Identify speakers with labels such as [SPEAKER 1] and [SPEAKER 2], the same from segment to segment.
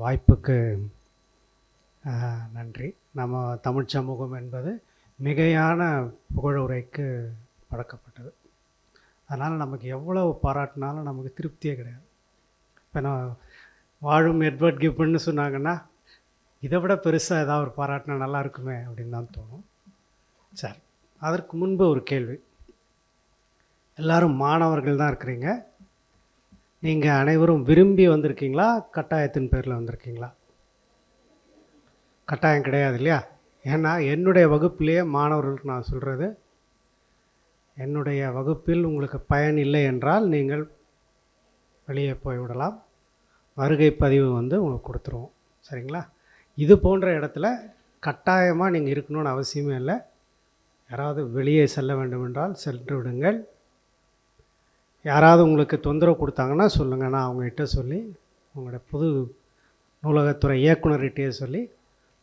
[SPEAKER 1] வாய்ப்புக்கு நன்றி. நம்ம தமிழ் சமூகம் என்பது மிகையான புகழுரைக்கு பழக்கப்பட்டது. அதனால் நமக்கு எவ்வளவு பாராட்டினாலும் நமக்கு திருப்தியே கிடையாது. இப்போ நான் வாழும் எட்வர்ட் கிப்பன்னு சொன்னாங்கன்னா இதை விட பெருசாக ஏதாவது ஒரு பாராட்டினா நல்லா இருக்குமே அப்படின்னு தான் தோணும். சரி அதற்கு முன்பு ஒரு கேள்வி. எல்லோரும் மாணவர்கள் தான் இருக்கிறீங்க. நீங்கள் அனைவரும் விரும்பி வந்திருக்கீங்களா? கட்டாயத்தின் பேரில் வந்திருக்கீங்களா? கட்டாயம் கிடையாது இல்லையா? ஏன்னா என்னுடைய வகுப்பிலேயே மாணவர்களுக்கு நான் சொல்கிறது என்னுடைய வகுப்பில் உங்களுக்கு பயன் இல்லை என்றால் நீங்கள் வெளியே போய்விடலாம். வருகை பதிவு வந்து உங்களுக்கு கொடுத்துருவோம். சரிங்களா? இது போன்ற இடத்துல கட்டாயமாக நீங்கள் இருக்கணும்னு அவசியமே இல்லை. யாராவது வெளியே செல்ல வேண்டுமென்றால் சென்று விடுங்கள். யாராவது உங்களுக்கு தொந்தரவு கொடுத்தாங்கன்னா சொல்லுங்கள் நான் அவங்ககிட்ட சொல்லி உங்களோட புது நூலகத்துறை இயக்குநர்கிட்டே சொல்லி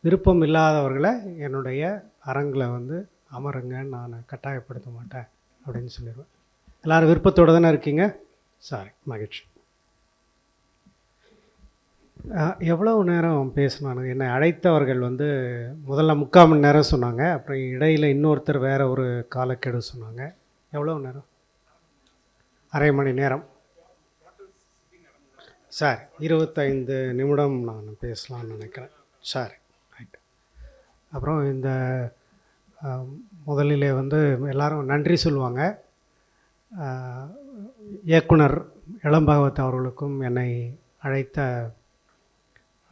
[SPEAKER 1] விருப்பம் இல்லாதவர்களை என்னுடைய அரங்கில் வந்து அமருங்கன்னு நான் கட்டாயப்படுத்த மாட்டேன் அப்படின்னு சொல்லிடுவேன். எல்லோரும் விருப்பத்தோடு தானே இருக்கீங்க? சாரி மகிழ்ச்சி. எவ்வளவு நேரம் பேசினானு? என்னை அழைத்தவர்கள் வந்து முதல்ல முக்கால் மணி நேரம் சொன்னாங்க. அப்புறம் இடையில் இன்னொருத்தர் வேற ஒரு காலக்கெடு சொன்னாங்க. எவ்வளவு நேரம்? அரை மணி நேரம். சார் இருபத்தைந்து நிமிடம் நான் பேசலாம்னு நினைக்கிறேன். சார் ரைட் அப்புறம் இந்த முதலிலே வந்து எல்லாரும் நன்றி சொல்லுவாங்க. இயக்குனர் இளம்பகவத் அவர்களுக்கும் என்னை அழைத்த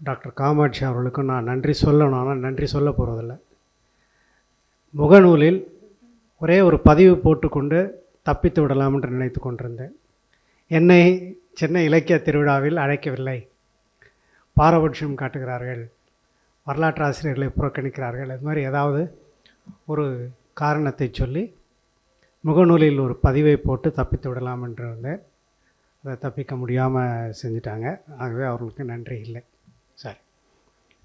[SPEAKER 1] டாக்டர் காமாட்சி அவர்களுக்கும் நான் நன்றி சொல்லணும். ஆனால் நன்றி சொல்ல போகிறதில்ல முகநூலில் ஒரே ஒரு பதிவு போட்டுக்கொண்டு தப்பித்து விடலாம் என்று நினைத்து கொண்டிருந்தேன். என்னை சென்னை இலக்கிய திருவிழாவில் அழைக்கவில்லை. பாரபட்சம் காட்டுகிறார்கள். வரலாற்று ஆசிரியர்களை புறக்கணிக்கிறார்கள். அது மாதிரி ஏதாவது ஒரு காரணத்தை சொல்லி முகநூலில் ஒரு பதிவை போட்டு தப்பித்து விடலாம் என்று இருந்தேன். அதை தப்பிக்க முடியாமல் செஞ்சிட்டாங்க. ஆகவே அவர்களுக்கு நன்றி இல்லை. சரி.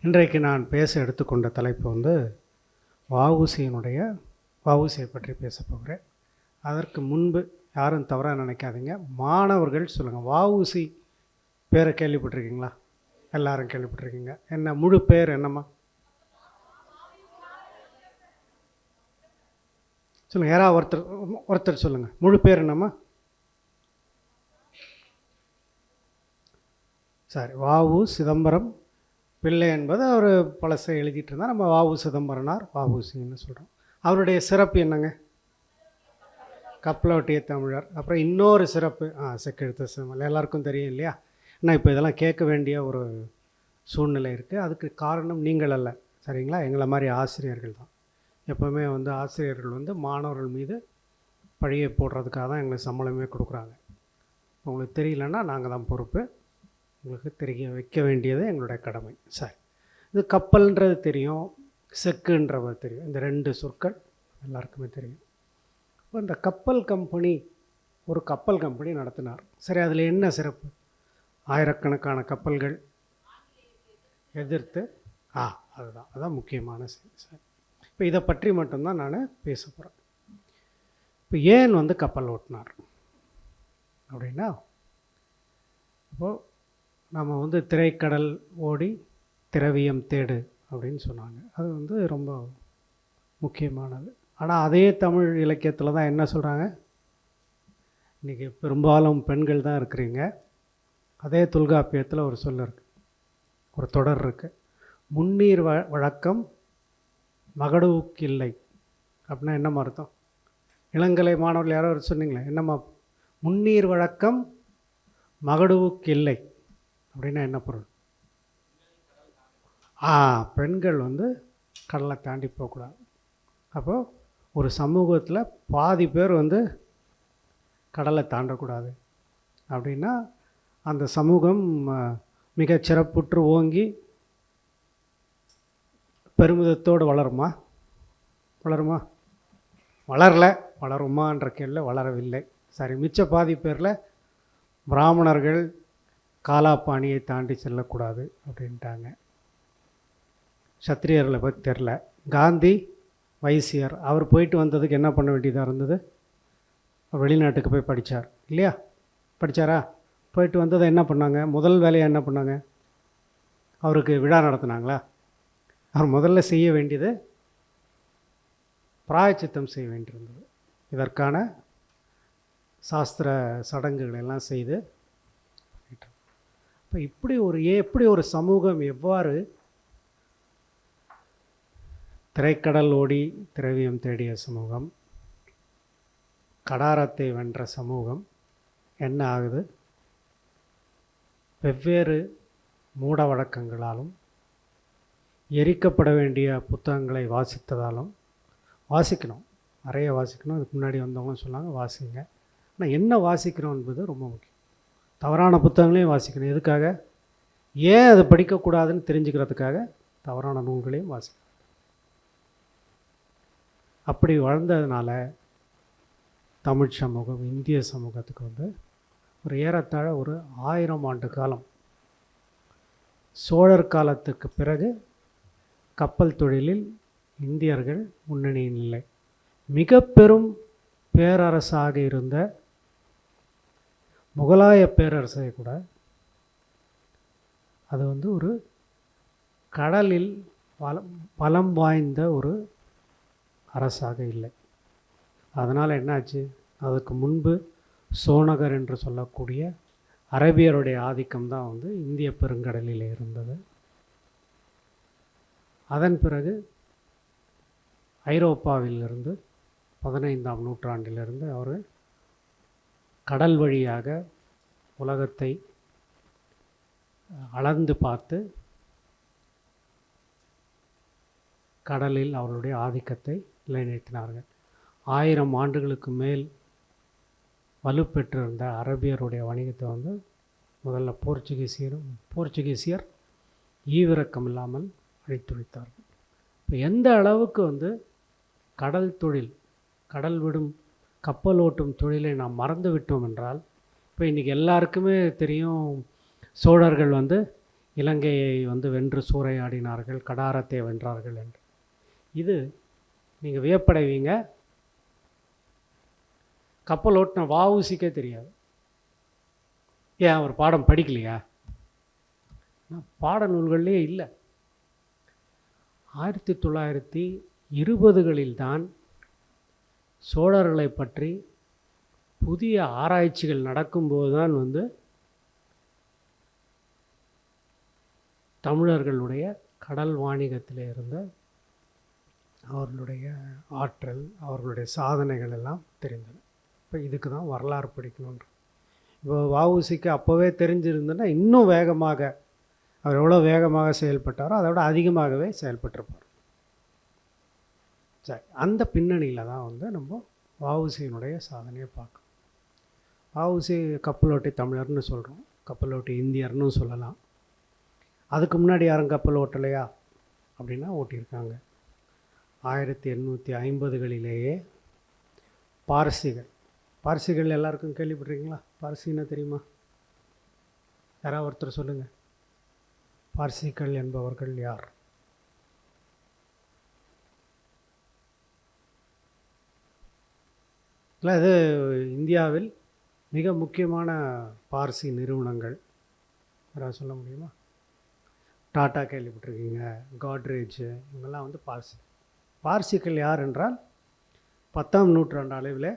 [SPEAKER 1] இன்றைக்கு நான் பேச எடுத்துக்கொண்ட தலைப்பு வந்து வவுசியினுடைய வவுசியை பற்றி பேச போகிறேன். அதற்கு முன்பு யாரும் தவறாக நினைக்காதீங்க. மாணவர்கள் சொல்லுங்கள் வஉசி பேரை கேள்விப்பட்டிருக்கீங்களா? எல்லாரும் கேள்விப்பட்டிருக்கீங்க. என்ன முழு பேர் என்னம்மா? சொல்லுங்கள் யாராவது ஒருத்தர் ஒருத்தர் சொல்லுங்கள் முழு பேர் என்னம்மா? சரி வாவு சிதம்பரம் பிள்ளை என்பது அவர் பழசை எழுதிட்டு இருந்தால் நம்ம வாவு சிதம்பரனார் வாவுசின்னு சொல்கிறோம் அவருடைய சிறப்பு என்னங்க? கப்பலோட்டிய தமிழர். அப்புறம் இன்னொரு சிறப்பு ஆ செக்கெழுத்த சிமல் எல்லாருக்கும் தெரியும் இல்லையா? ஆனால் இப்போ இதெல்லாம் கேட்க வேண்டிய ஒரு சூழ்நிலை இருக்குது அதுக்கு காரணம் நீங்கள் அல்ல. சரிங்களா? எங்களை மாதிரி ஆசிரியர்கள் தான். எப்போவுமே வந்து ஆசிரியர்கள் வந்து மாணவர்கள் மீது பழியை போடுறதுக்காக தான் எங்களுக்கு சம்பளமே கொடுக்குறாங்க. உங்களுக்கு தெரியலன்னா நாங்கள் தான் பொறுப்பு. உங்களுக்கு தெரிய வைக்க வேண்டியது எங்களுடைய கடமை. சரி. இது கப்பல்ன்றது தெரியும் செக்குன்றது தெரியும். இந்த ரெண்டு சொற்கள் எல்லாருக்குமே தெரியும். இப்போ இந்த கப்பல் கம்பெனி ஒரு கப்பல் கம்பெனி நடத்தினார். சரி அதில் என்ன சிறப்பு? ஆயிரக்கணக்கான கப்பல்கள் எதிர்த்து ஆ அதுதான் அதுதான் முக்கியமான செய்தி சார். இப்போ இதை பற்றி மட்டும்தான் நான் பேச போகிறேன் இப்போ ஏன் வந்து கப்பல் ஓட்டினார்? அப்படின்னா இப்போது நம்ம வந்து திரைக்கடல் ஓடி திரவியம் தேடு அப்படின்னு சொன்னாங்க. அது வந்து ரொம்ப முக்கியமானது. ஆனால் அதே தமிழ் இலக்கியத்தில் தான் என்ன சொல்கிறாங்க இன்றைக்கி பெரும்பாலும் பெண்கள் தான் இருக்கிறீங்க. அதே தொல்காப்பியத்தில் ஒரு சொல் இருக்குது ஒரு தொடர் இருக்குது முன்னீர் வ வழக்கம் மகடுவுக்கில்லை அப்படின்னா என்னம்மா அர்த்தம்? இளங்கலை மாணவர்கள் யாரோ ஒரு சொன்னீங்களே என்னம்மா? முன்னீர் வழக்கம் மகடுவுக்கில்லை அப்படின்னா என்ன பொருள்? ஆ பெண்கள் வந்து கடலை தாண்டி போகக்கூடாது. அப்போது ஒரு சமூகத்தில் பாதி பேர் வந்து கடலை தாண்டக்கூடாது. அப்படின்னா அந்த சமூகம் மிகச்சிறப்புற்று ஓங்கி பெருமிதத்தோடு வளருமா? வளருமா? வளரல வளருமான்ற கேள்வி வளரவில்லை. சரி மிச்ச பாதி பேரில் பிராமணர்கள் காலாப்பாணியை தாண்டி செல்லக்கூடாது அப்படின்ட்டாங்க. சத்திரியர்களை பற்றி தெரில காந்தி வைசியர். அவர் போயிட்டு வந்ததுக்கு என்ன பண்ண வேண்டியதாக இருந்தது? வெளிநாட்டுக்கு போய் படித்தார் இல்லையா? படித்தாரா போயிட்டு வந்ததை என்ன பண்ணாங்க? முதல் வேலையை என்ன பண்ணாங்க? அவருக்கு விழா நடத்துனாங்களா? அவர் முதல்ல செய்ய வேண்டியது பிராயச்சித்தம் செய்ய வேண்டியிருந்தது. இதற்கான சாஸ்திர சடங்குகள் எல்லாம் செய்து. இப்போ இப்படி ஒரு எப்படி ஒரு சமூகம் எவ்வாறு திரைக்கடல் ஓடி திரவியம் தேடிய சமூகம் கடாரத்தை வென்ற சமூகம். என்ன ஆகுது? வெவ்வேறு மூட வழக்கங்களாலும் எரிக்கப்பட வேண்டிய புத்தகங்களை வாசித்ததாலும் வாசிக்கணும். நிறைய வாசிக்கணும். இதுக்கு முன்னாடி வந்தவங்க சொன்னாங்க வாசிங்க. ஆனால் என்ன வாசிக்கிறோம் என்பது ரொம்ப முக்கியம். தவறான புத்தகங்களையும் வாசிக்கணும். எதுக்காக? ஏன் அதை படிக்கக்கூடாதுன்னு தெரிஞ்சுக்கிறதுக்காக தவறான நூல்களையும் வாசிக்கணும். அப்படி வளர்ந்ததுனால தமிழ் சமூகம் இந்திய சமூகத்துக்கு வந்து ஒரு ஏறத்தாழ ஒரு ஆயிரம் ஆண்டு காலம். சோழர் காலத்துக்கு பிறகு கப்பல் தொழிலில் இந்தியர்கள் முன்னணியில் இல்லை. மிக பெரும் பேரரசாக இருந்த முகலாய பேரரசை கூட அது வந்து ஒரு கடலில் பலம் பலம் வாய்ந்த ஒரு அரசாக இல்லை. அதனால் என்னாச்சு? அதுக்கு முன்பு சோனகர் என்று சொல்லக்கூடிய அரபியருடைய ஆதிக்கம் தான் வந்து இந்திய பெருங்கடலில் இருந்தது. அதன் பிறகு ஐரோப்பாவிலிருந்து பதினைந்தாம் நூற்றாண்டிலிருந்து அவர் கடல் வழியாக உலகத்தை அளந்து பார்த்து கடலில் அவருடைய ஆதிக்கத்தை நிலைநிறுத்தினார்கள். ஆயிரம் ஆண்டுகளுக்கு மேல் வலுப்பெற்றிருந்த அரபியருடைய வணிகத்தை வந்து முதல்ல போர்ச்சுகீசியரும் போர்ச்சுகீசியர் ஈவிரக்கம் இல்லாமல் அழித்துழைத்தார்கள் இப்போ எந்த அளவுக்கு வந்து கடல் தொழில் கடல் விடும் கப்பல் ஓட்டும் தொழிலை நாம் மறந்து விட்டோம் என்றால் இப்போ இன்றைக்கி எல்லாருக்குமே தெரியும் சோழர்கள் வந்து இலங்கையை வந்து வென்று சூறையாடினார்கள் கடாரத்தை வென்றார்கள் என்று. இது நீங்கள் வியப்படைவீங்க. கப்பல் ஓட்டின வாவுசிக்கே தெரியாது. ஏன் அவர் பாடம் படிக்கலையா? பாட நூல்கள்லேயே இல்லை. ஆயிரத்தி தொள்ளாயிரத்தி இருபதுகளில் தான் சோழர்களை பற்றி புதிய ஆராய்ச்சிகள் நடக்கும்போது தான் வந்து தமிழர்களுடைய கடல் வாணிகத்தில் இருந்த அவர்களுடைய ஆற்றல் அவர்களுடைய சாதனைகள் எல்லாம் தெரிந்தன. இப்போ இதுக்கு தான் வரலாறு படிக்கணுன்ற இப்போ வஉசிக்கு அப்போவே தெரிஞ்சிருந்ததுன்னா இன்னும் வேகமாக அவர் எவ்வளோ வேகமாக செயல்பட்டாரோ அதை விட அதிகமாகவே செயல்பட்டிருப்பார். சரி அந்த பின்னணியில் தான் வந்து நம்ம வஉசியினுடைய சாதனையை பார்க்கணும். வஉசி கப்பலோட்டி தமிழர்னு சொல்கிறோம் கப்பலோட்டி இந்தியர்னு சொல்லலாம். அதுக்கு முன்னாடி யாரும் கப்பல் ஓட்டலையா? அப்படின்னா ஓட்டியிருக்காங்க. ஆயிரத்தி எண்ணூற்றி ஐம்பதுகளிலேயே பார்சிகள். பார்சிகள் எல்லாருக்கும் கேள்விப்பட்டிருக்கீங்களா? பார்சின்னா தெரியுமா? யாராவது ஒருத்தர் சொல்லுங்கள் பார்சிகள் என்பவர்கள் யார்? இல்லை இது இந்தியாவில் மிக முக்கியமான பார்சி நிறுவனங்கள். யாராவது சொல்ல முடியுமா? டாட்டா கேள்விப்பட்டிருக்கீங்க காட்ரேஜ் இவங்கெல்லாம் வந்து பார்சி. பார்சிகள் யார் என்றால் பத்தாம் நூற்றாண்டு அளவில்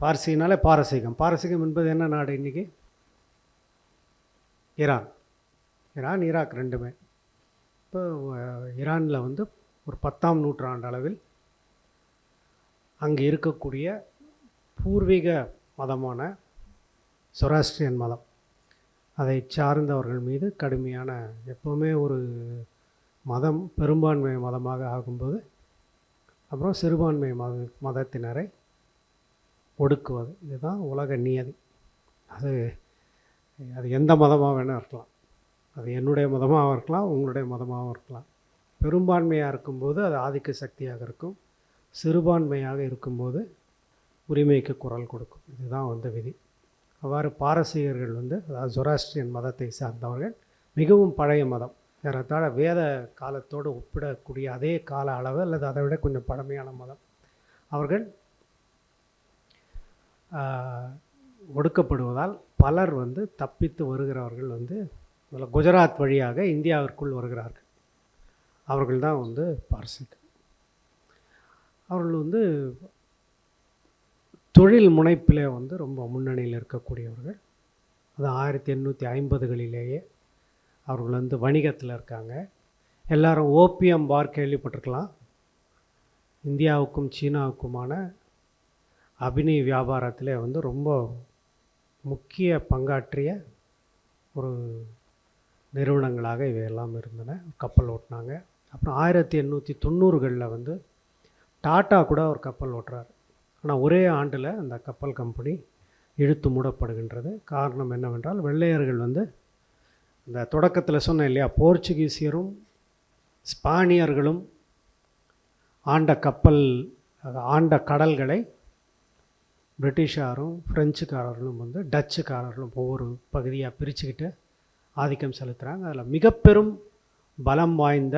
[SPEAKER 1] பார்சினாலே பாரசீகம். பாரசீகம் என்பது என்ன நாடு இன்றைக்கி ஈரான் ஈரான் ஈராக் ரெண்டுமே. இப்போ ஈரானில் வந்து ஒரு பத்தாம் நூற்றாண்டு அளவில் அங்கே இருக்கக்கூடிய பூர்வீக மதமான சொராஸ்ட்ரியன் மதம். அதை சார்ந்தவர்கள் மீது கடுமையான எப்போவுமே ஒரு மதம் பெரும்பான்மை மதமாக ஆகும்போது அப்புறம் சிறுபான்மை மத மதத்தினரை ஒடுக்குவது. இதுதான் உலக நியதி. அது அது எந்த மதமாக வேணால் இருக்கலாம். அது என்னுடைய மதமாகவும் இருக்கலாம் உங்களுடைய மதமாகவும் இருக்கலாம். பெரும்பான்மையாக இருக்கும்போது அது ஆதிக்க சக்தியாக இருக்கும். சிறுபான்மையாக இருக்கும்போது உரிமைக்கு குரல் கொடுக்கும். இதுதான் வந்து விதி. அவ்வாறு பாரசீகர்கள் வந்து அதாவது ஜொராஸ்ட்ரியன் மதத்தை சார்ந்தவர்கள் மிகவும் பழைய மதம். ஏறத்தாழ வேத காலத்தோடு ஒப்பிடக்கூடிய அதே கால அளவு அல்லது அதை விட கொஞ்சம் பழமையான மதம். அவர்கள் ஒடுக்கப்படுவதால் பலர் வந்து தப்பித்து வருகிறவர்கள் வந்து அதில் குஜராத் வழியாக இந்தியாவிற்குள் வருகிறார்கள். அவர்கள் தான் வந்து பார்சிகள் அவர்கள் வந்து தொழில் முனைப்பிலே வந்து ரொம்ப முன்னணியில் இருக்கக்கூடியவர்கள். அது ஆயிரத்தி எண்ணூற்றி ஐம்பதுகளிலேயே அவர்கள் வந்து வணிகத்தில் இருக்காங்க. எல்லாரும் ஓபிஎம் பார் கேள்விப்பட்டிருக்கலாம். இந்தியாவுக்கும் சீனாவுக்குமான அபினி வியாபாரத்தில் வந்து ரொம்ப முக்கிய பங்காற்றிய ஒரு நிறுவனங்களாக இவையெல்லாம் இருந்தன. கப்பல் ஓட்டினாங்க. அப்புறம் ஆயிரத்தி எண்ணூற்றி தொண்ணூறுகளில் வந்து டாட்டா கூட ஒரு கப்பல் ஓட்டுறார். ஆனால் ஒரே ஆண்டில் அந்த கப்பல் கம்பெனி இழுத்து மூடப்படுகின்றது. காரணம் என்னவென்றால் வெள்ளையர்கள் வந்து இந்த தொடக்கத்தில் சொன்னேன் இல்லையா? போர்ச்சுகீசியரும் ஸ்பானியர்களும் ஆண்ட கப்பல் ஆண்ட கடல்களை பிரிட்டிஷாரும் ஃப்ரெஞ்சுக்காரர்களும் வந்து டச்சுக்காரர்களும் ஒவ்வொரு பகுதியாக பிரிச்சுக்கிட்டு ஆதிக்கம் செலுத்துகிறாங்க அதில் மிக பெரும் பலம் வாய்ந்த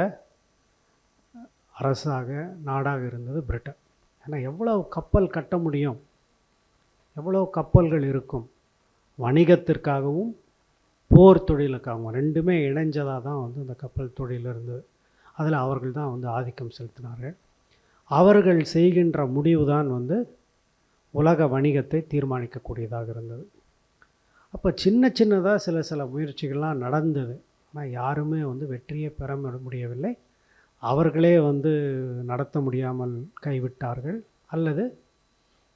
[SPEAKER 1] அரசாக நாடாக இருந்தது பிரிட்டன். ஏன்னா எவ்வளவு கப்பல் கட்ட முடியும்? எவ்வளோ கப்பல்கள் இருக்கும்? வணிகத்திற்காகவும் போர் தொழிலுக்காகவும் ரெண்டுமே இணைஞ்சதாக தான் வந்து இந்த கப்பல் தொழில் இருந்தது அதில் அவர்கள் தான் வந்து ஆதிக்கம் செலுத்தினார்கள். அவர்கள் செய்கின்ற முடிவு தான் வந்து உலக வணிகத்தை தீர்மானிக்கக்கூடியதாக இருந்தது. அப்போ சின்ன சின்னதாக சில சில முயற்சிகள்லாம் நடந்தது. ஆனால் யாருமே வந்து வெற்றியை பெற முடியவில்லை. அவர்களே வந்து நடத்த முடியாமல் கைவிட்டார்கள். அல்லது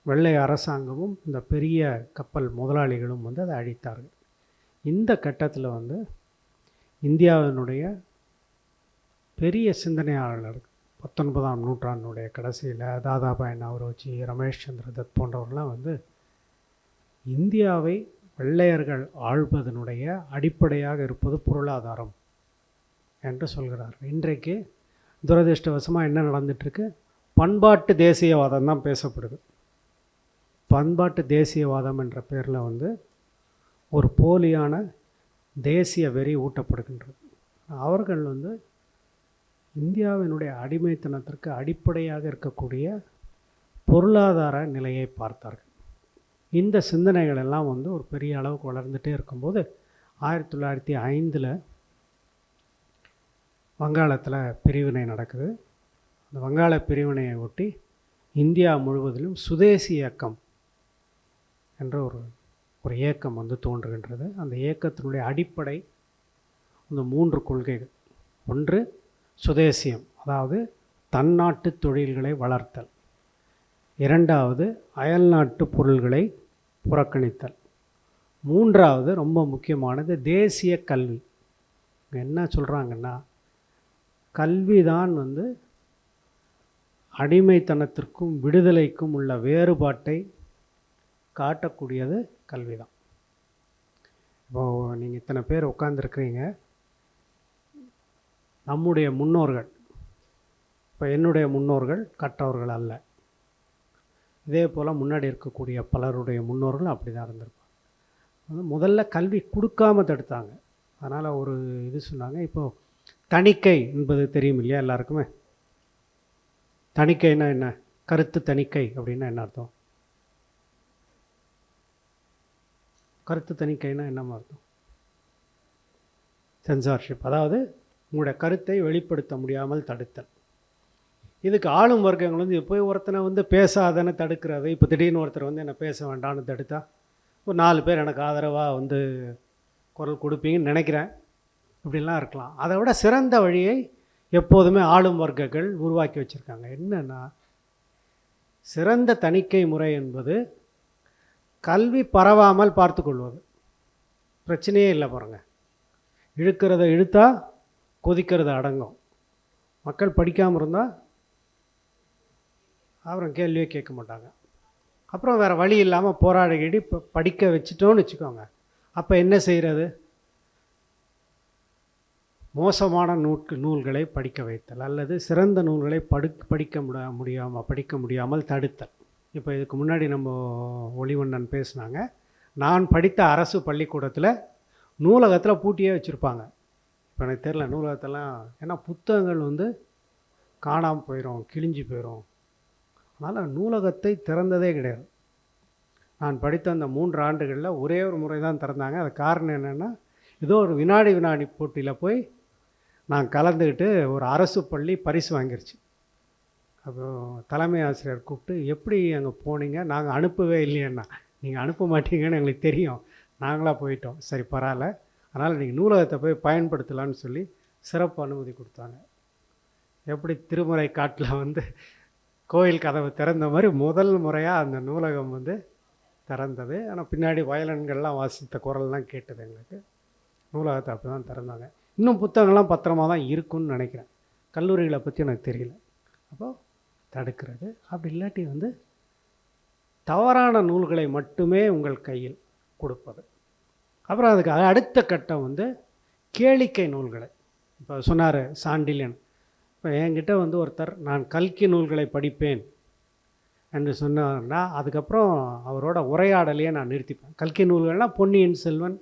[SPEAKER 1] வெள்ளை அரசாங்கமும் இந்த பெரிய கப்பல் முதலாளிகளும் வந்து அதை அழித்தார்கள். இந்த கட்டத்தில் வந்து இந்தியாவினுடைய பெரிய சிந்தனையாளர் பத்தொன்பதாம் நூற்றாண்டினுடைய கடைசியில் தாதாபாய் நவரோஜி ரமேஷ் சந்திர தத் போன்றவர்கள்லாம் வந்து இந்தியாவை வெள்ளையர்கள் ஆள்வதனுடைய அடிப்படையாக இருப்பது பொருளாதாரம் என்று சொல்கிறார். இன்றைக்கு துரதிருஷ்டவசமாக என்ன நடந்துட்டுருக்கு? பண்பாட்டு தேசியவாதம் தான் பேசப்படுது. பண்பாட்டு தேசியவாதம் என்ற பேரில் வந்து ஒரு போலியான தேசிய வெறி ஊட்டப்படுகின்றது. அவர்கள் வந்து இந்தியாவினுடைய அடிமைத்தனத்திற்கு அடிப்படையாக இருக்கக்கூடிய பொருளாதார நிலையை பார்த்தார்கள். இந்த சிந்தனைகள் எல்லாம் வந்து ஒரு பெரிய அளவுக்கு வளர்ந்துகிட்டே இருக்கும்போது ஆயிரத்தி தொள்ளாயிரத்தி ஐந்தில் வங்காளத்தில் பிரிவினை நடக்குது. அந்த வங்காள பிரிவினையை ஒட்டி இந்தியா முழுவதிலும் சுதேசி இயக்கம் என்ற ஒரு ஒரு இயக்கம் வந்து தோன்றுகின்றது. அந்த இயக்கத்தினுடைய அடிப்படை இந்த மூன்று கொள்கைகள். ஒன்று சுதேசியம் அதாவது தன்னாட்டு தொழில்களை வளர்த்தல். இரண்டாவது அயல்நாட்டு பொருள்களை புறக்கணித்தல். மூன்றாவது ரொம்ப முக்கியமானது தேசிய கல்வி. என்ன சொல்கிறாங்கன்னா கல்வி தான் வந்து அடிமைத்தனத்திற்கும் விடுதலைக்கும் உள்ள வேறுபாட்டை காட்டக்கூடியது கல்வி தான் இப்போது நீங்கள் இத்தனை பேர் உட்காந்துருக்கிறீங்க நம்முடைய முன்னோர்கள் இப்போ என்னுடைய முன்னோர்கள் கற்றவர்கள் அல்ல. இதே போல் முன்னாடி இருக்கக்கூடிய பலருடைய முன்னோர்களும் அப்படி தான் இருந்திருப்பாங்க முதல்ல கல்வி கொடுக்காம தடுத்தாங்க. அதனால் ஒரு இது சொன்னாங்க இப்போது தணிக்கை என்பது தெரியும் இல்லையா எல்லாருக்குமே? தணிக்கைன்னா என்ன? கருத்து தணிக்கை அப்படின்னா என்ன அர்த்தம்? கருத்து தணிக்கைன்னா என்ன அர்த்தம் சென்சார்ஷிப் அதாவது உங்களுடைய கருத்தை வெளிப்படுத்த முடியாமல் தடுத்தல். இதுக்கு ஆளும் வர்க்கங்கள் வந்து போய் ஒருத்தனை வந்து பேசாதன்னு தடுக்கிறது. இப்போ திடீர்னு ஒருத்தர் வந்து என்னை பேச வேண்டாம்னு தடுத்தா ஒரு நாலு பேர் எனக்கு ஆதரவாக வந்து குரல் கொடுப்பீங்கன்னு நினைக்கிறேன். இப்படிலாம் இருக்கலாம். அதை விட சிறந்த வழியை எப்போதுமே ஆளும் வர்க்கங்கள் உருவாக்கி வச்சுருக்காங்க. என்னென்னா சிறந்த தணிக்கை முறை என்பது கல்வி பரவாமல் பார்த்துக்கொள்வது. பிரச்சனையே இல்லை பாருங்க. இழுக்கிறத இழுத்தா கொதிக்கிறத அடங்கும். மக்கள் படிக்காமல் இருந்தால் அப்புறம் கேள்வியே கேட்க மாட்டாங்க. அப்புறம் வேறு வழி இல்லாமல் போராடிக்கிட்டு இப்போ படிக்க வச்சுட்டோன்னு வச்சுக்கோங்க. அப்போ என்ன செய்கிறது மோசமான நூட்கு நூல்களை படிக்க வைத்தல் அல்லது சிறந்த நூல்களை படு படிக்க முடியாமல் படிக்க முடியாமல் தடுத்தல். இப்போ இதுக்கு முன்னாடி நம்ம ஒளிவண்ணன் பேசினாங்க. நான் படித்த அரசு பள்ளிக்கூடத்தில் நூலகத்தில் பூட்டியே வச்சுருப்பாங்க. இப்போ எனக்கு தெரில நூலகத்தெல்லாம் ஏன்னா புத்தகங்கள் வந்து காணாமல் போயிடும் கிழிஞ்சு போயிடும் அதனால் நூலகத்தை திறந்ததே கிடையாது. நான் படித்த அந்த மூன்று ஆண்டுகளில் ஒரே ஒரு முறை தான் திறந்தாங்க. அது காரணம் என்னென்னா ஏதோ ஒரு வினாடி வினாடி போட்டியில் போய் நான் கலந்துக்கிட்டு ஒரு அரசு பள்ளி பரிசு வாங்கிருச்சு. அப்புறம் தலைமை ஆசிரியர் கூப்பிட்டு எப்படி அங்கே போனீங்க? நாங்கள் அனுப்பவே இல்லையேண்ணா. நீங்கள் அனுப்ப மாட்டீங்கன்னு எங்களுக்கு தெரியும். நாங்களாக போயிட்டோம். சரி பரவாயில்ல. அதனால் நீங்கள் நூலகத்தை போய் பயன்படுத்தலான்னு சொல்லி சிறப்பு அனுமதி கொடுத்தாங்க. எப்படி திருமுறை காட்டில் வந்து கோயில் கதவு திறந்த மாதிரி முதல் முறையாக அந்த நூலகம் வந்து திறந்தது. ஆனால் பின்னாடி வயலன்கள்லாம் வாசித்த குரல்லாம் கேட்டது எங்களுக்கு. நூலகத்தை அப்படி தான் திறந்தாங்க. இன்னும் புத்தகங்கள்லாம் பத்திரமாக தான் இருக்குன்னு நினைக்கிறேன். கல்லூரிகளை பற்றி எனக்கு தெரியல. அப்போது தடுக்கிறது. அப்படி இல்லாட்டி வந்து தவறான நூல்களை மட்டுமே உங்கள் கையில் கொடுப்பது. அப்புறம் அதுக்கு அடுத்த கட்டம் வந்து கேளிக்கை நூல்களை. இப்போ சொன்னார் சாண்டிலியன். இப்போ என்கிட்ட வந்து ஒருத்தர் நான் கல்கி நூல்களை படிப்பேன் என்று சொன்னார்னா அதுக்கப்புறம் அவரோட உரையாடலையே நான் நிறுத்திப்பேன். கல்கி நூல்கள்னால் பொன்னியின் செல்வன்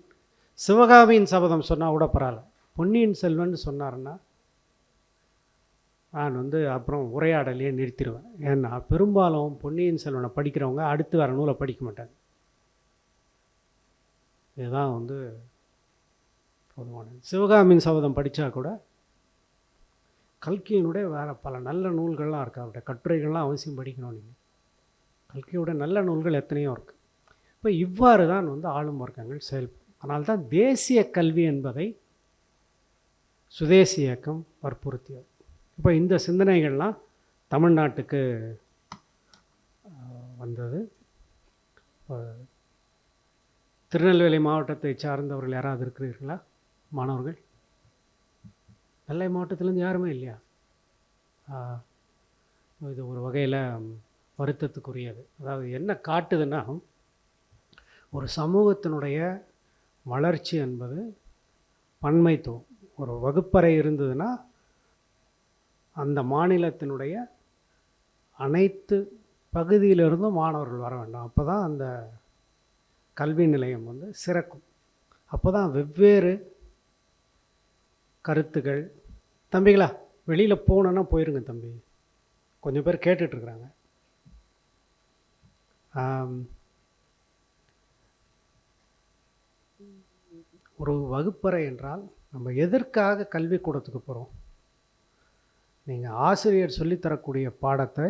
[SPEAKER 1] சிவகாமியின் சபதம் சொன்னால் கூட பரவாயில்ல. பொன்னியின் செல்வன் சொன்னார்னா நான் வந்து அப்புறம் உரையாடலையே நிறுத்திடுவேன். ஏன்னா பெரும்பாலும் பொன்னியின் செல்வனை படிக்கிறவங்க அடுத்து வேறு நூலை படிக்க மாட்டாங்க. இதுதான் வந்து பொதுவானது. சிவகாமியின் சபதம் படித்தா கூட கல்கியினுடைய வேறு பல நல்ல நூல்கள்லாம் இருக்குது அவருடைய கட்டுரைகள்லாம் அவசியம் படிக்கணும் நீங்கள் கல்கியோட நல்ல நூல்கள் எத்தனையோ இருக்குது இப்போ இவ்வாறு தான் வந்து ஆளும் வர்க்கங்கள் செயல்படும் அதனால்தான் தான் தேசிய கல்வி என்பதை சுதேசி இயக்கம் வற்புறுத்தியது. இப்போ இந்த சிந்தனைகள்லாம் தமிழ்நாட்டுக்கு வந்தது. திருநெல்வேலி மாவட்டத்தை சார்ந்தவர்கள் யாராவது இருக்கிறீர்களா? மாணவர்கள்? நெல்லை மாவட்டத்திலேருந்து யாருமே இல்லையா? இது ஒரு வகையில் வருத்தத்துக்குரியது. அதாவது என்ன காட்டுதுன்னா ஒரு சமூகத்தினுடைய வளர்ச்சி என்பது பன்மைத்துவம். ஒரு வகுப்பறை இருந்ததுன்னா அந்த மாநிலத்தினுடைய அனைத்து பகுதியிலிருந்தும் மாணவர்கள் வர வேண்டும். அப்போ தான் அந்த கல்வி நிலையம் வந்து சிறக்கும். அப்போ தான் வெவ்வேறு கருத்துகள். தம்பிகளா வெளியில் போகணுன்னா போயிருங்க தம்பி. கொஞ்சம் பேர் கேட்டுட்ருக்குறாங்க ஒரு வகுப்பறை என்றால் நம்ம எதற்காக கல்விக்கூடத்துக்கு போகிறோம் நீங்கள் ஆசிரியர் சொல்லித்தரக்கூடிய பாடத்தை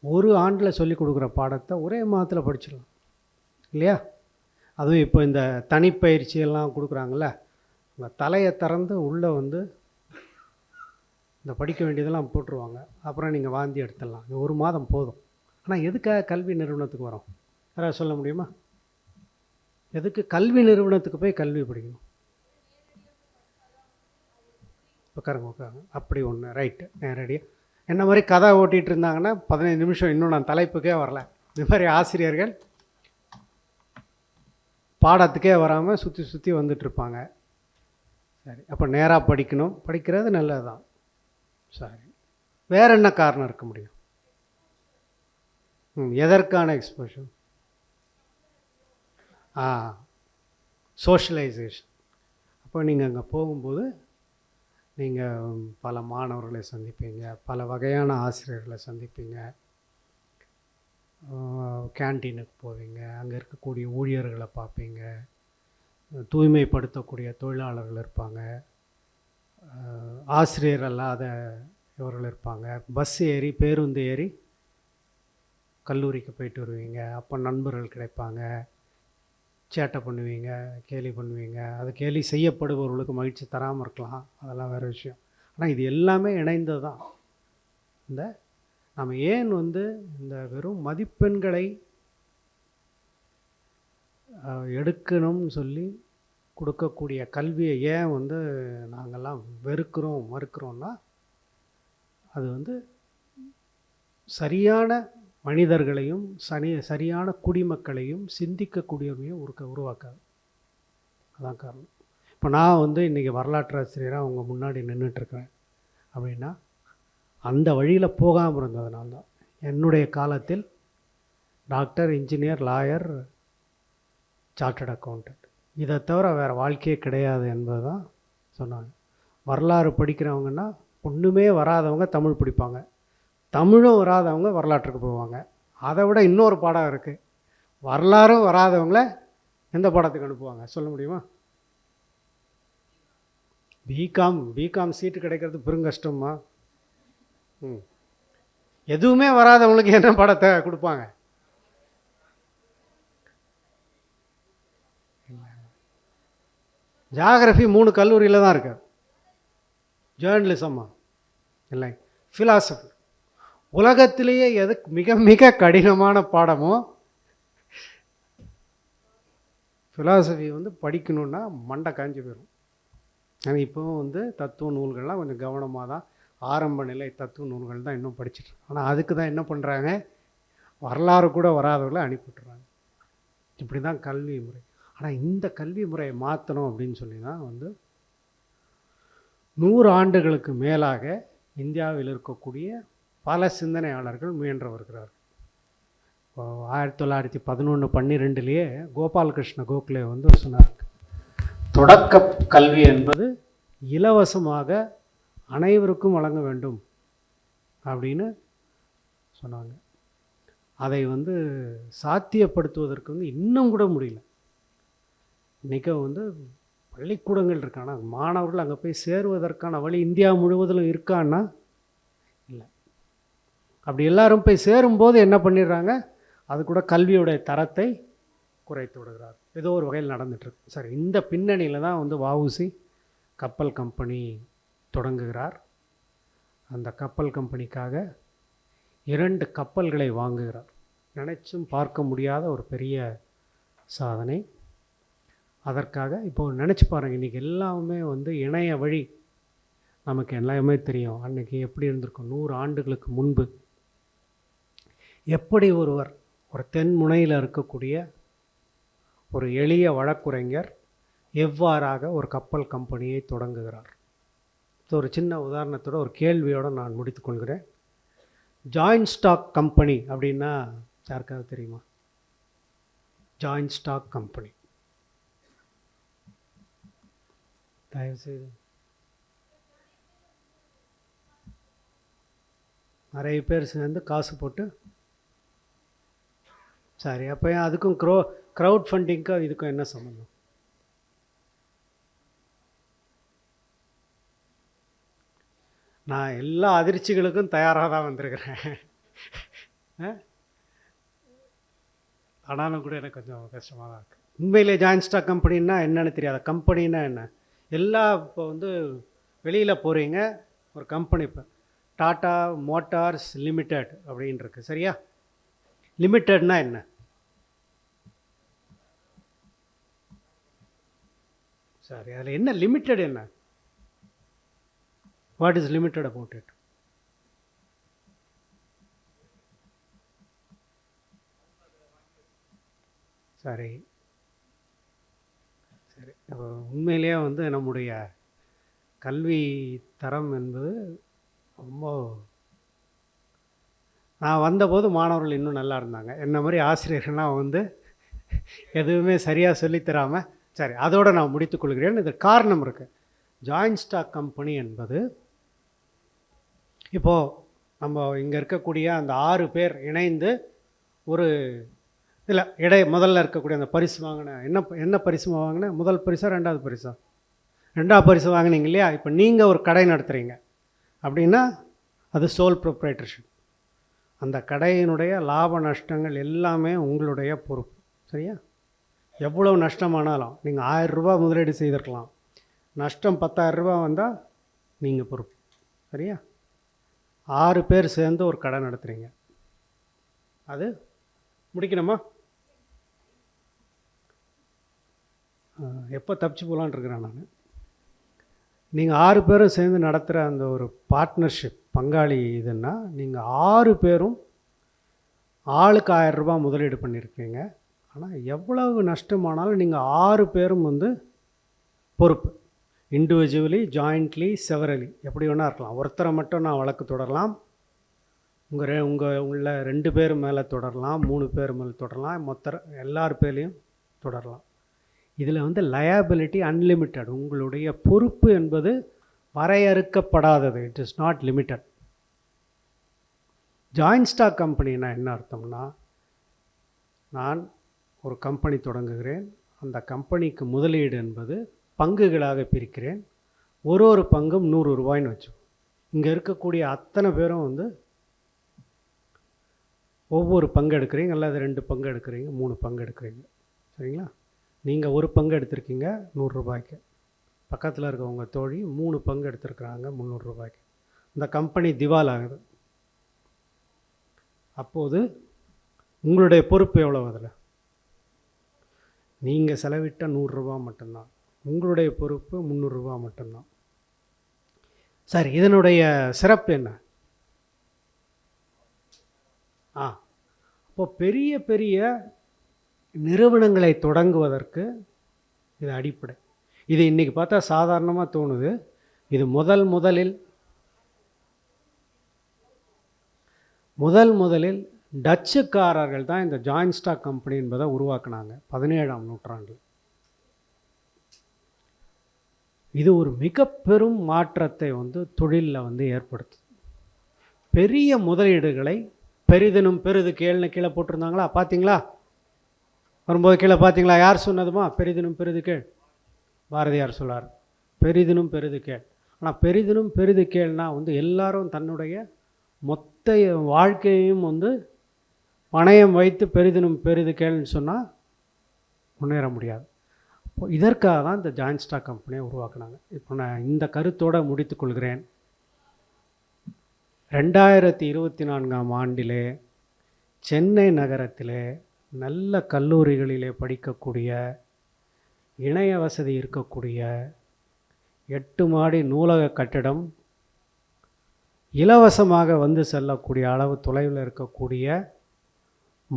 [SPEAKER 1] ஒரு ஆண்டில் சொல்லிக் கொடுக்குற பாடத்தை ஒரே மாதத்தில் படிச்சிடலாம். இல்லையா? அதுவும் இப்போ இந்த தனிப்பயிற்சி எல்லாம் கொடுக்குறாங்கல்ல உங்கள் தலையை திறந்து உள்ளே வந்து இந்த படிக்க வேண்டியதெல்லாம் போட்டுருவாங்க. அப்புறம் நீங்கள் வாந்தி எடுத்துடலாம். ஒரு மாதம் போதும். ஆனால் எதுக்காக கல்வி நிறுவனத்துக்கு வரோம்? யாராவது சொல்ல முடியுமா? எதுக்கு கல்வி நிறுவனத்துக்கு போய் கல்வி படிக்கணும்? உட்காருங்க உட்காருங்க. அப்படி ஒன்று ரைட்டு நேரடியாக என்ன மாதிரி கதை ஓட்டிகிட்டு இருந்தாங்கன்னா பதினைந்து நிமிஷம் இன்னும் நான் தலைப்புக்கே வரல. இந்த மாதிரி ஆசிரியர்கள் பாடத்துக்கே வராமல் சுற்றி சுற்றி வந்துட்டுருப்பாங்க சரி அப்போ நேராக படிக்கணும். படிக்கிறது நல்லது தான் சரி. வேற என்ன காரணம் இருக்க முடியும்? ம் எதற்கான எக்ஸ்போஷன் ஆ சோஷியலைசேஷன் அப்போ நீங்கள் அங்கே போகும்போது நீங்கள் பல மாணவர்களை சந்திப்பீங்க பல வகையான ஆசிரியர்களை சந்திப்பீங்க. கேன்டீனுக்கு போவீங்க அங்கே இருக்கக்கூடிய ஊழியர்களை பார்ப்பீங்க. தூய்மைப்படுத்தக்கூடிய தொழிலாளர்கள் இருப்பாங்க. ஆசிரியர் அல்லாத இவர்கள் இருப்பாங்க. பஸ் ஏறி பேருந்து ஏறி கல்லூரிக்கு போயிட்டு வருவீங்க. அப்போ நண்பர்கள் கிடைப்பாங்க. சேட்டை பண்ணுவீங்க கேலி பண்ணுவீங்க. அது கேலி செய்யப்படுபவர்களுக்கு மகிழ்ச்சி தராமல் இருக்கலாம். அதெல்லாம் வேறு விஷயம். ஆனால் இது எல்லாமே இணைந்தது தான் இந்த நம்ம ஏன் வந்து இந்த வெறும் மதிப்பெண்களை எடுக்கணும்னு சொல்லி கொடுக்கக்கூடிய கல்வியை ஏன் வந்து நாங்கள்லாம் வெறுக்கிறோம் மறுக்கிறோம்னா அது வந்து சரியான மனிதர்களையும் சனி சரியான குடிமக்களையும் சிந்திக்கக்கூடியவையும் உருக்க உருவாக்காது. அதான் காரணம். இப்போ நான் வந்து இன்றைக்கி வரலாற்று ஆசிரியராக அவங்க முன்னாடி நின்றுட்டுருக்கிறேன் அப்படின்னா அந்த வழியில் போகாமல் இருந்ததுனால தான். என்னுடைய காலத்தில் doctor engineer lawyer chartered accountant இதை தவிர வேறு வாழ்க்கையே கிடையாது என்பது தான் சொன்னாங்க. வரலாறு படிக்கிறவங்கன்னா ஒன்றுமே வராதவங்க தமிழ் படிப்பாங்க. தமிழும் வராதவங்க வரலாற்றுக்கு போவாங்க. அதை விட இன்னொரு பாடம் இருக்குது வரலாறும் வராதவங்கள எந்த பாடத்துக்கு அனுப்புவாங்க. சொல்ல முடியுமா? பிகாம் பிகாம் சீட்டு கிடைக்கிறது பெருங்கஷ்டமா ம். எதுவுமே வராதவங்களுக்கு என்ன படத்தை கொடுப்பாங்க? ஜாகிரஃபி மூணு கல்லூரியில் தான் இருக்கு ஜேர்னலிசம்மா. இல்லை ஃபிலாசபி உலகத்திலேயே எது மிக மிக கடினமான பாடமோ ஃபிலாசபி வந்து படிக்கணுன்னா மண்டை காஞ்சி போயிடும் ஆனால் இப்போவும் வந்து தத்துவ நூல்கள்லாம் கொஞ்சம் கவனமாக தான் ஆரம்ப நிலை தத்துவ நூல்கள் தான் இன்னும் படிச்சுட்டு ஆனால் அதுக்கு தான் என்ன பண்ணுறாங்க வரலாறு கூட வராதவர்களை அனுப்பிவிட்டுறாங்க இப்படி தான் கல்வி முறை. ஆனால் இந்த கல்வி முறையை மாற்றணும் அப்படின்னு சொல்லி தான் வந்து நூறு ஆண்டுகளுக்கு மேலாக இந்தியாவில் இருக்கக்கூடிய பல சிந்தனையாளர்கள் முயன்று வருகிறார்கள். இப்போ ஆயிரத்தி தொள்ளாயிரத்தி பதினொன்று பன்னிரெண்டுலேயே கோபாலகிருஷ்ண கோகலே வந்து சொன்னார் தொடக்க கல்வி என்பது இலவசமாக அனைவருக்கும் வழங்க வேண்டும் அப்படின்னு சொன்னாங்க. அதை வந்து சாத்தியப்படுத்துவதற்கு வந்து இன்னும் கூட முடியல. இன்றைக்கி வந்து பள்ளிக்கூடங்கள் இருக்கு. மாணவர்கள் அங்கே போய் சேருவதற்கான வழி இந்தியா முழுவதிலும் இருக்கான்னா அப்படி எல்லாரும் போய் சேரும்போது என்ன பண்ணிடுறாங்க? அது கூட கல்வியுடைய தரத்தை குறைத்து விடுகிறார். ஏதோ ஒரு வகையில் நடந்துட்டுருக்கு சார் இந்த பின்னணியில் தான் வந்து வவுசி கப்பல் கம்பெனி தொடங்குகிறார். அந்த கப்பல் கம்பெனிக்காக இரண்டு கப்பல்களை வாங்குகிறார். நினச்சும் பார்க்க முடியாத ஒரு பெரிய சாதனை. அதற்காக இப்போ நினச்சி பாருங்கள் இன்றைக்கி எல்லாமே வந்து இணைய வழி நமக்கு எல்லாமே தெரியும். அன்றைக்கி எப்படி இருந்திருக்கும்? நூறு ஆண்டுகளுக்கு முன்பு எப்படி ஒருவர் ஒரு தென் முனையில் இருக்கக்கூடிய ஒரு எளிய வழக்குரைஞர் எவ்வாறாக ஒரு கப்பல் கம்பெனியை தொடங்குகிறார்? ஸோ ஒரு சின்ன உதாரணத்தோட ஒரு கேள்வியோடு நான் முடித்துக்கொள்கிறேன் ஜாயின்ட் ஸ்டாக் கம்பெனி அப்படின்னா யாருக்காவது தெரியுமா? ஜாயின்ட் ஸ்டாக் கம்பெனி தயவுசெய்து. நிறைய பேர் சேர்ந்து காசு போட்டு சரி அப்போ அதுக்கும் க்ரோ க்ரௌட் ஃபண்டிங்க்கும் இதுக்கும் என்ன சம்மந்தம் நான் எல்லா அதிர்ச்சிகளுக்கும் தயாராக தான் வந்திருக்கிறேன். ஆனாலும் கூட எனக்கு கொஞ்சம் கஷ்டமாக தான் இருக்குது உண்மையிலே ஜாயின் ஸ்டாக் கம்பெனின்னா என்னென்னு தெரியாது. கம்பெனின்னா என்ன? எல்லா இப்போ வந்து வெளியில் போகிறீங்க ஒரு கம்பெனி இப்போ டாட்டா மோட்டார்ஸ் லிமிட்டெட் அப்படின்ருக்கு சரியா? லிமிட்டட்னா என்ன? சரி அதில் என்ன லிமிட்டட் என்ன? What is limited about it சரி சரி அப்போ உண்மையிலேயே வந்து நம்முடைய கல்வி தரம் என்பது ரொம்ப நான் வந்தபோது மாணவர்கள் இன்னும் நல்லா இருந்தாங்க. என்ன மாதிரி ஆசிரியர்கள்லாம் வந்து எதுவுமே சரியாக சொல்லித்தராமல் சரி அதோடு நான் முடித்துக்கொள்கிறேன் இது காரணம் இருக்குது ஜாயின்ட் ஸ்டாக் கம்பெனி என்பது இப்போது நம்ம இங்கே இருக்கக்கூடிய அந்த ஆறு பேர் இணைந்து ஒரு இல்லை இடை முதல்ல இருக்கக்கூடிய அந்த பரிசு வாங்கின என்ன என்ன பரிசு வாங்கின? முதல் பரிசா ரெண்டாவது பரிசா? ரெண்டாவது பரிசு வாங்கினீங்க இல்லையா? இப்போ நீங்கள் ஒரு கடை நடத்துகிறீங்க அப்படின்னா அது சோல் ப்ரொப்ரேட்டர்ஷிப் அந்த கடையினுடைய லாப நஷ்டங்கள் எல்லாமே உங்களுடைய பொறுப்பு. சரியா? எவ்வளவு நஷ்டமானாலும் நீங்கள் ஆயிரரூபா முதலீடு செய்திருக்கலாம். நஷ்டம் பத்தாயிரரூபா வந்தால் நீங்கள் பொறுப்பு. சரியா? ஆறு பேர் சேர்ந்து ஒரு கடை நடத்துகிறீங்க அது முடிக்கணுமா? எப்போ தப்பிச்சு போகலான் இருக்கிறேன் நான். நீங்கள் ஆறு பேரும் சேர்ந்து நடத்துகிற அந்த ஒரு பார்ட்னர்ஷிப் பங்காளி இதுன்னா நீங்கள் ஆறு பேரும் ஆளுக்கு ஆயிரம் முதலீடு பண்ணியிருக்கீங்க. ஆனால் எவ்வளவு நஷ்டமானாலும் நீங்கள் ஆறு பேரும் வந்து பொறுப்பு. இண்டிவிஜுவலி ஜாயிண்ட்லி செவரலி எப்படி வேணால் இருக்கலாம். ஒருத்தரை மட்டும் நான் வழக்கு தொடரலாம். உங்கள் ரெ உங்கள் உள்ள ரெண்டு பேர் மேலே தொடரலாம். மூணு பேர் மேலே தொடரலாம். மொத்த எல்லார் பேர்லேயும் தொடரலாம். இதில் வந்து லயபிலிட்டி அன்லிமிட்டெட் உங்களுடைய பொறுப்பு என்பது வரையறுக்கப்படாதது. It is not limited joint stock கம்பெனினா என்ன அர்த்தம்னா நான் ஒரு கம்பெனி தொடங்குகிறேன். அந்த கம்பெனிக்கு முதலீடு என்பது பங்குகளாக பிரிக்கிறேன். ஒரு ஒரு பங்கும் நூறு ரூபாய்ன்னு வச்சு இங்கே இருக்கக்கூடிய அத்தனை பேரும் வந்து ஒவ்வொரு பங்கு எடுக்கிறீங்க. அல்லது ரெண்டு பங்கு எடுக்கிறீங்க. மூணு பங்கு எடுக்கிறீங்க. சரிங்களா? நீங்கள் ஒரு பங்கு எடுத்திருக்கீங்க நூறுரூபாய்க்கு பக்கத்தில் இருக்க உங்கள் தோழி மூணு பங்கு எடுத்திருக்கிறாங்க முந்நூறுரூபாய்க்கு இந்த கம்பெனி திவால் ஆகுது அப்போது உங்களுடைய பொறுப்பு எவ்வளோ அதில்? நீங்கள் செலவிட்ட நூறுரூவா மட்டும்தான். உங்களுடைய பொறுப்பு முந்நூறுரூவா மட்டும்தான். சரி இதனுடைய சிறப்பு என்ன? ஆ அப்போ பெரிய பெரிய நிறுவனங்களை தொடங்குவதற்கு இது அடிப்படை. இது இன்றைக்கி பார்த்தா சாதாரணமாக தோணுது. இது முதல் முதலில் முதல் முதலில் டச்சுக்காரர்கள் தான் இந்த ஜாயின்ட் ஸ்டாக் கம்பெனி என்பதை உருவாக்குனாங்க பதினேழாம் நூற்றாண்டில். இது ஒரு மிக பெரும் மாற்றத்தை வந்து தொழிலில் வந்து ஏற்படுத்துது. பெரிய முதலீடுகளை பெரிதனும் பெரிது கேள்னு கீழே போட்டிருந்தாங்களா? பார்த்தீங்களா வரும்போது கீழே பார்த்தீங்களா யார் சொன்னதுமா? பெரிதனும் பெரிது கேள். பாரதியார் சொல்லார் பெரிதினும் பெரிது கேள். ஆனால் பெரிதினும் பெரிது கேள்னா வந்து எல்லாரும் தன்னுடைய மொத்த வாழ்க்கையையும் வந்து பணயம் வைத்து பெரிதினும் பெரிது கேள்னு சொன்னால் முன்னேற முடியாது. இப்போ இதற்காக தான் இந்த ஜாயின்ட் ஸ்டாக் கம்பெனியை உருவாக்குனாங்க. இப்போ நான் இந்த கருத்தோடு முடித்துக்கொள்கிறேன் ரெண்டாயிரத்தி இருபத்தி நான்காம் ஆண்டிலே சென்னை நகரத்திலே நல்ல கல்லூரிகளிலே படிக்கக்கூடிய இணைய வசதி இருக்கக்கூடிய எட்டு மாடி நூலக கட்டிடம் இலவசமாக வந்து செல்லக்கூடிய அளவு தொலைவில் இருக்கக்கூடிய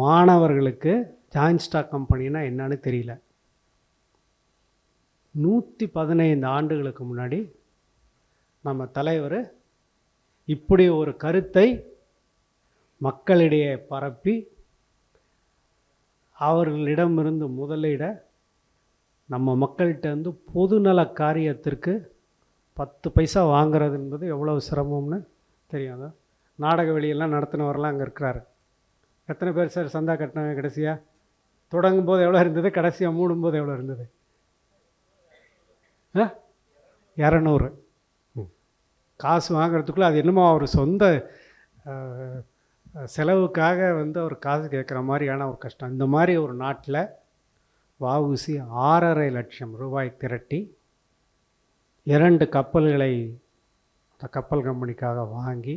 [SPEAKER 1] மாணவர்களுக்கு ஜாயின்ட் ஸ்டாக் கம்பெனினா என்னன்னு தெரியல. நூற்றி பதினைந்து ஆண்டுகளுக்கு முன்னாடி நம்ம தலைவர் இப்படி ஒரு கருத்தை மக்களிடையே பரப்பி அவர்களிடமிருந்து முதலீட நம்ம மக்கள்கிட்டருந்து பொதுநல காரியத்திற்கு பத்து பைசா வாங்குறது என்பது எவ்வளோ சிரமம்னு தெரியும். நாடக வெளியெல்லாம் நடத்தினவரெலாம் அங்கே இருக்கிறாரு. எத்தனை பேர் சார் சந்தா கட்டினாங்க கடைசியாக தொடங்கும் போது எவ்வளோ இருந்தது? கடைசியாக மூடும்போது எவ்வளோ இருந்தது? ஆ? இரநூறு. ம். காசு வாங்குறதுக்குள்ளே அது என்னமோ அவர் சொந்த செலவுக்காக வந்து அவர் காசு கேட்குற மாதிரியான ஒரு கஷ்டம். இந்த மாதிரி ஒரு நாட்டில் வஉசி ஆறரை லட்சம் ரூபாய் திரட்டி இரண்டு கப்பல்களை அந்த கப்பல் கம்பெனிக்காக வாங்கி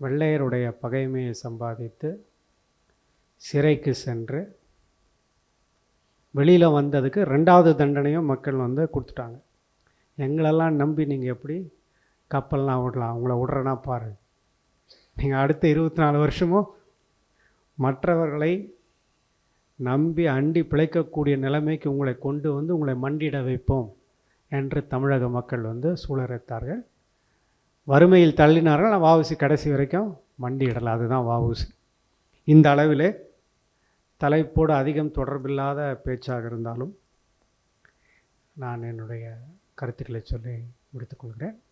[SPEAKER 1] வெள்ளையருடைய பகைமையை சம்பாதித்து சிறைக்கு சென்று வெளியில் வந்ததுக்கு ரெண்டாவது தண்டனையும் மக்கள் வந்து கொடுத்துட்டாங்க. எங்களெல்லாம் நம்பி நீங்கள் எப்படி கப்பல்லாம் விடலாம் உங்களை விட்றேன்னா பாரு. நீங்கள் அடுத்த இருபத்தி நாலு வருஷமும் மற்றவர்களை நம்பி அண்டி பிழைக்கக்கூடிய நிலைமைக்கு உங்களை கொண்டு வந்து உங்களை மண்டிட வைப்போம் என்று தமிழக மக்கள் வந்து சூழரைத்தார்கள் வறுமையில் தள்ளினார்கள். நான் வாவுசி கடைசி வரைக்கும் மண்டியிடலை அதுதான் வாவுசி இந்த அளவிலே தலைப்போடு அதிகம் தொடர்பில்லாத பேச்சாக இருந்தாலும் நான் என்னுடைய கருத்துக்களை சொல்லி முடித்துக்கொள்கிறேன்